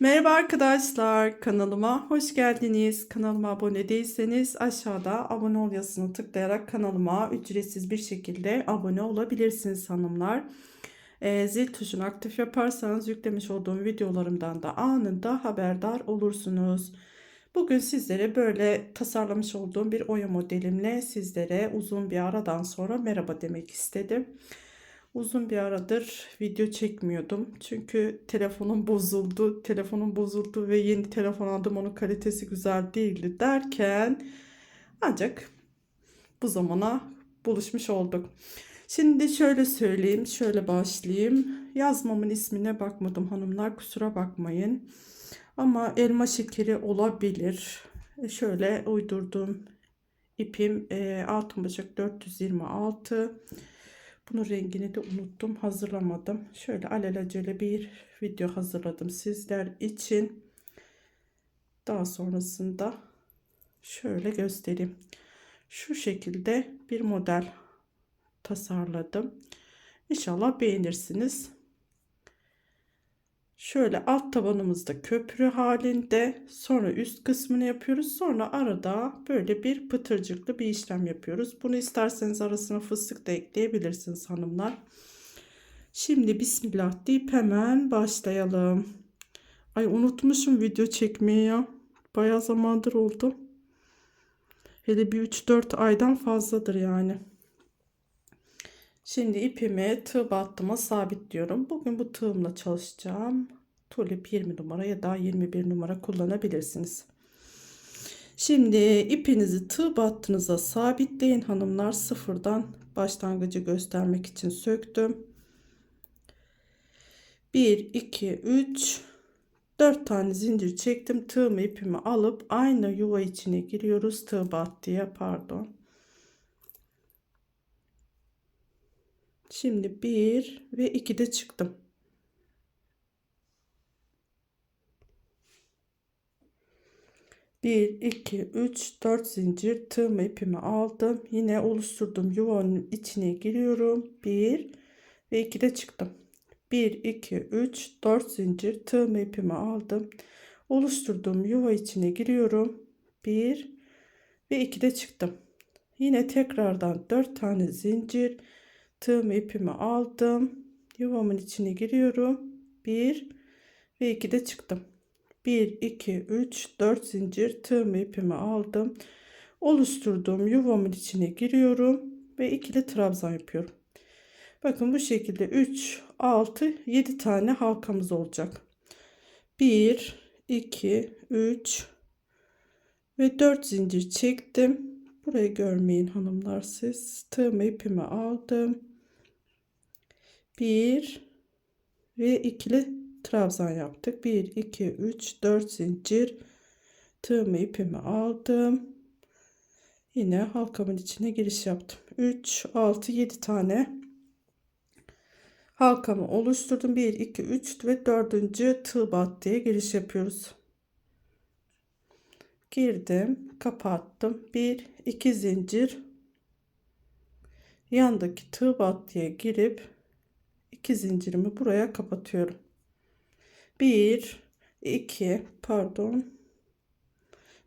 Merhaba arkadaşlar, kanalıma hoş geldiniz. Kanalıma abone değilseniz aşağıda abone ol yazısını tıklayarak kanalıma ücretsiz bir şekilde abone olabilirsiniz hanımlar. Ee, zil tuşunu aktif yaparsanız yüklemiş olduğum videolarımdan da anında haberdar olursunuz. Bugün sizlere böyle tasarlamış olduğum bir oya modelimle sizlere uzun bir aradan sonra merhaba demek istedim. Uzun bir aradır video çekmiyordum. Çünkü telefonum bozuldu. Telefonum bozuldu ve yeni telefon aldım. Onun kalitesi güzel değildi derken ancak bu zamana buluşmuş olduk. Şimdi şöyle söyleyeyim, şöyle başlayayım. Yazmamın ismine bakmadım hanımlar, kusura bakmayın. Ama elma şekeri olabilir. E, Şöyle uydurduğum ipim e, altın bacak 426. Bunun rengini de unuttum, hazırlamadım. Şöyle alelacele bir video hazırladım sizler için. Daha sonrasında şöyle göstereyim. Şu şekilde bir model tasarladım. İnşallah beğenirsiniz. Şöyle alt tabanımızda köprü halinde sonra üst kısmını yapıyoruz. Sonra arada böyle bir pıtırcıklı bir işlem yapıyoruz. Bunu isterseniz arasına fıstık da ekleyebilirsiniz hanımlar. Şimdi bismillah deyip hemen başlayalım. Ay unutmuşum video çekmeyi ya. Bayağı zamandır oldu. Hele bir 3-4 aydan fazladır yani. Şimdi ipimi tığ battıma sabitliyorum. Bugün bu tığımla çalışacağım. Tulip 20 numara ya da 21 numara kullanabilirsiniz. Şimdi ipinizi tığ battınıza sabitleyin hanımlar. Sıfırdan başlangıcı göstermek için söktüm. 1, 2, 3, 4 tane zincir çektim. Tığımı ipimi alıp aynı yuva içine giriyoruz. Tığ battıya pardon. Şimdi 1 ve 2 de çıktım. Bir, iki, üç, dört zincir tığımı ipimi aldım. Yine oluşturdum yuvanın içine giriyorum. Bir ve iki de çıktım. Bir, iki, üç, dört zincir tığımı ipimi aldım. Oluşturduğum yuva içine giriyorum. Bir ve iki de çıktım. Yine tekrardan dört tane zincir tığımı ipimi aldım. Yuvamın içine giriyorum. 1 ve 2 de çıktım. 1 2 3 4 zincir tığımı ipimi aldım. Oluşturduğum yuvamın içine giriyorum ve ikili trabzan yapıyorum. Bakın bu şekilde 3 6 7 tane halkamız olacak. 1 2 3 ve 4 zincir çektim. Burayı görmeyin hanımlar siz. Tığımı ipimi aldım. 1 ve ikili trabzan yaptık. 1 2 3 4 zincir tığımı ipimi aldım. Yine halkamın içine giriş yaptım. 3 6 7 tane halkamı oluşturdum. 1 2 3 ve 4. tığ battıya giriş yapıyoruz. Girdim, kapattım. 1 2 zincir yandaki tığ battıya girip 2 zincirimi buraya kapatıyorum. 1 2 pardon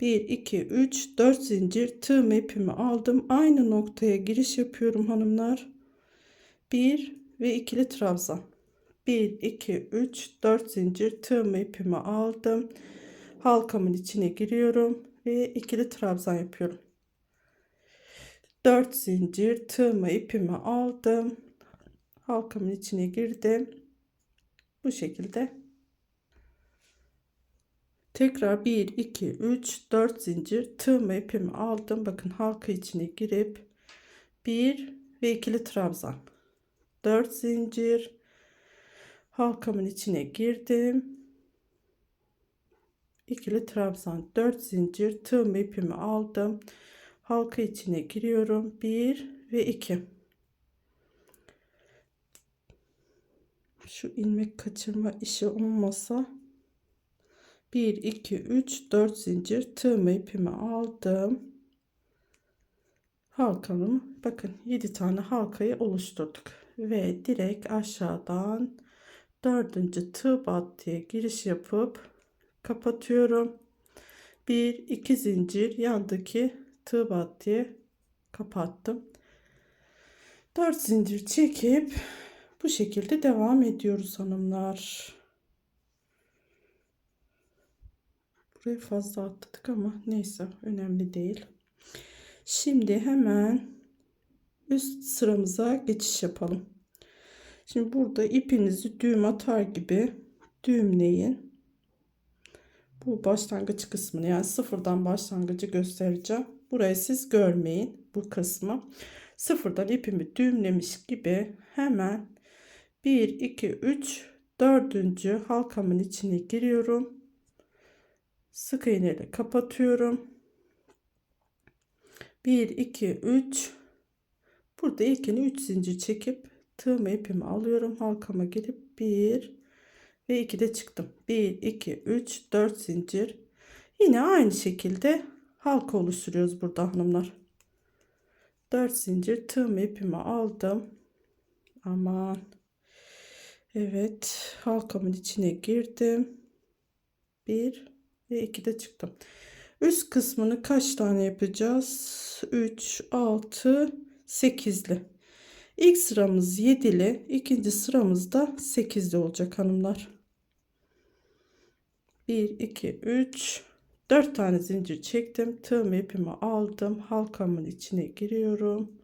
1 2 3 4 zincir tığ ipimi aldım. Aynı noktaya giriş yapıyorum hanımlar. 1 ve ikili trabzan. 1 2 3 4 zincir tığ ipimi aldım. Halkamın içine giriyorum ve ikili trabzan yapıyorum. 4 zincir tığ ipimi aldım halkamın içine girdim. Bu şekilde. Tekrar 1, 2, 3, 4 zincir tığımı ipimi aldım. Bakın halka içine girip 1 ve ikili trabzan. 4 zincir halkamın içine girdim. ikili trabzan 4 zincir tığımı ipimi aldım. Halka içine giriyorum. 1 ve 2. şu ilmek kaçırma işi olmasa 1 2 3 4 zincir tığımı ipimi aldım halkamı bakın 7 tane halkayı oluşturduk ve direkt aşağıdan dördüncü tığ battıya giriş yapıp kapatıyorum. 1 2 zincir yandaki tığ battıya kapattım. 4 zincir çekip bu şekilde devam ediyoruz hanımlar. Burayı fazla atladık ama neyse önemli değil. Şimdi hemen üst sıramıza geçiş yapalım. Şimdi burada ipinizi düğüm atar gibi düğümleyin. Bu başlangıç kısmını yani sıfırdan başlangıcı göstereceğim. Burayı siz görmeyin bu kısmı. Sıfırdan ipimi düğümlemiş gibi hemen 1 2 3 dördüncü halkamın içine giriyorum. Sık iğne ile kapatıyorum. 1 2 3 burada ilkini 3 zincir çekip tığımı ipimi alıyorum. Halkama girip 1 ve 2 de çıktım. 1 2 3 4 zincir. Yine aynı şekilde halka oluşturuyoruz burada hanımlar. 4 zincir tığımı ipimi aldım. Aman Evet halkamın içine girdim 1 ve 2 de çıktım üst kısmını kaç tane yapacağız 3 6 8'li İlk sıramız 7'li, ikinci sıramız da 8'li olacak hanımlar. 1 2 3 4 tane zincir çektim. Tığım ipimi aldım. Halkamın içine giriyorum.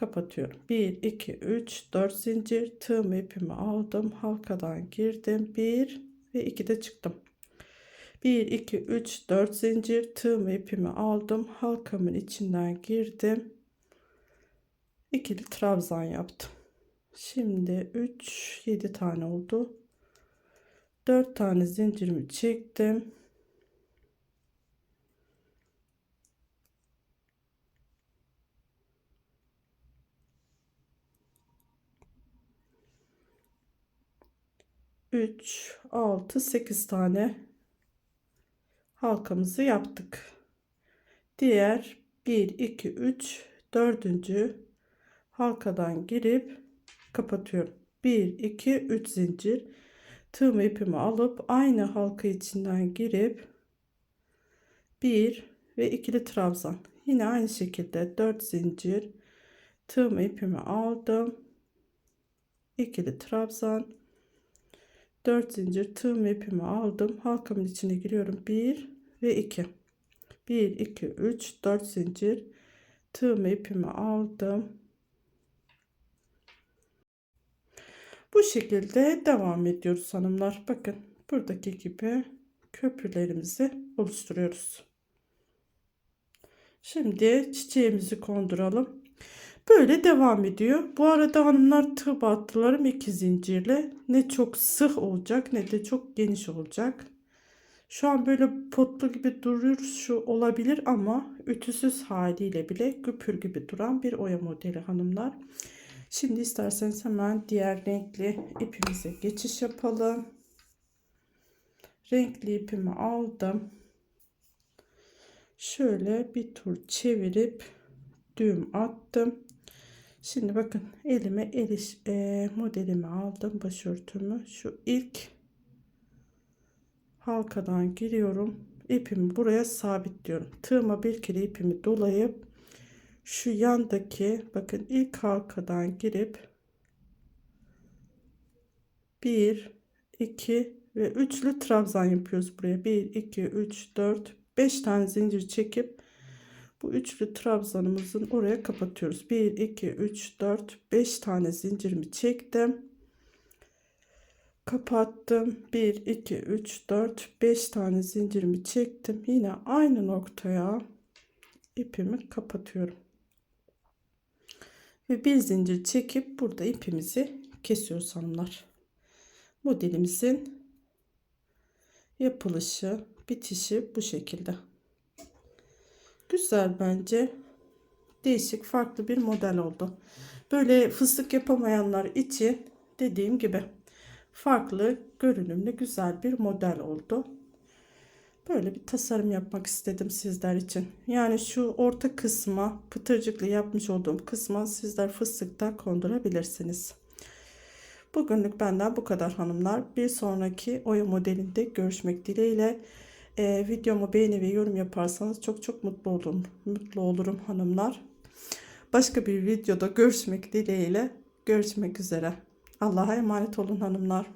Kapatıyorum. 1 2 3 4 zincir tığım ipimi aldım. Halkadan girdim. 1 ve 2 de çıktım. 1 2 3 4 zincir tığım ipimi aldım. Halkamın içinden girdim ikili trabzan yaptım. Şimdi 3 7 tane oldu. 4 tane zincirimi çektim. Üç, altı, sekiz tane halkamızı yaptık. Diğer bir, iki, üç, dördüncü halkadan girip kapatıyorum. 1 2 3 zincir. Tığım ipimi alıp aynı halka içinden girip 1 ve ikili trabzan. Yine aynı şekilde 4 zincir. Tığım ipimi aldım. İkili trabzan 4 zincir tığım ipimi aldım halkamın içine giriyorum 1 ve 2 1 2 3 4 zincir tığım ipimi aldım Bu şekilde devam ediyoruz hanımlar. Bakın buradaki gibi köprülerimizi oluşturuyoruz. Şimdi çiçeğimizi konduralım. Böyle devam ediyor. Bu arada hanımlar tığ battılarım iki zincirle ne çok sık olacak ne de çok geniş olacak. Şu an böyle potlu gibi duruyor şu olabilir ama ütüsüz haliyle bile güpür gibi duran bir oya modeli hanımlar. Şimdi isterseniz hemen diğer renkli ipimize geçiş yapalım. Renkli ipimi aldım. Şöyle bir tur çevirip düğüm attım. Şimdi bakın elime el e, modelimi aldım başörtümü. Şu ilk halkadan giriyorum. İpimi buraya sabitliyorum. Tığıma bir kere ipimi dolayıp şu yandaki bakın ilk halkadan girip 1 2 ve üçlü trabzan yapıyoruz buraya 1 2 3 4 5 tane zincir çekip bu üçlü trabzanımızın oraya kapatıyoruz. 1 2 3 4 5 tane zincirimi çektim. Kapattım. 1 2 3 4 5 tane zincirimi çektim. Yine aynı noktaya ipimi kapatıyorum. Ve bir zincir çekip burada ipimizi kesiyoruz hanımlar. Modelimizin yapılışı, bitişi bu şekilde. Güzel bence. Değişik, farklı bir model oldu. Böyle fıstık yapamayanlar için dediğim gibi farklı, görünümlü, güzel bir model oldu. Böyle bir tasarım yapmak istedim sizler için. Yani şu orta kısma pıtırcıklı yapmış olduğum kısma sizler fıstık da kondurabilirsiniz. Bugünlük benden bu kadar hanımlar. Bir sonraki oya modelinde görüşmek dileğiyle. Ee, videomu beğeni ve yorum yaparsanız çok çok mutlu olurum. Mutlu olurum hanımlar. Başka bir videoda görüşmek dileğiyle. Görüşmek üzere. Allah'a emanet olun hanımlar.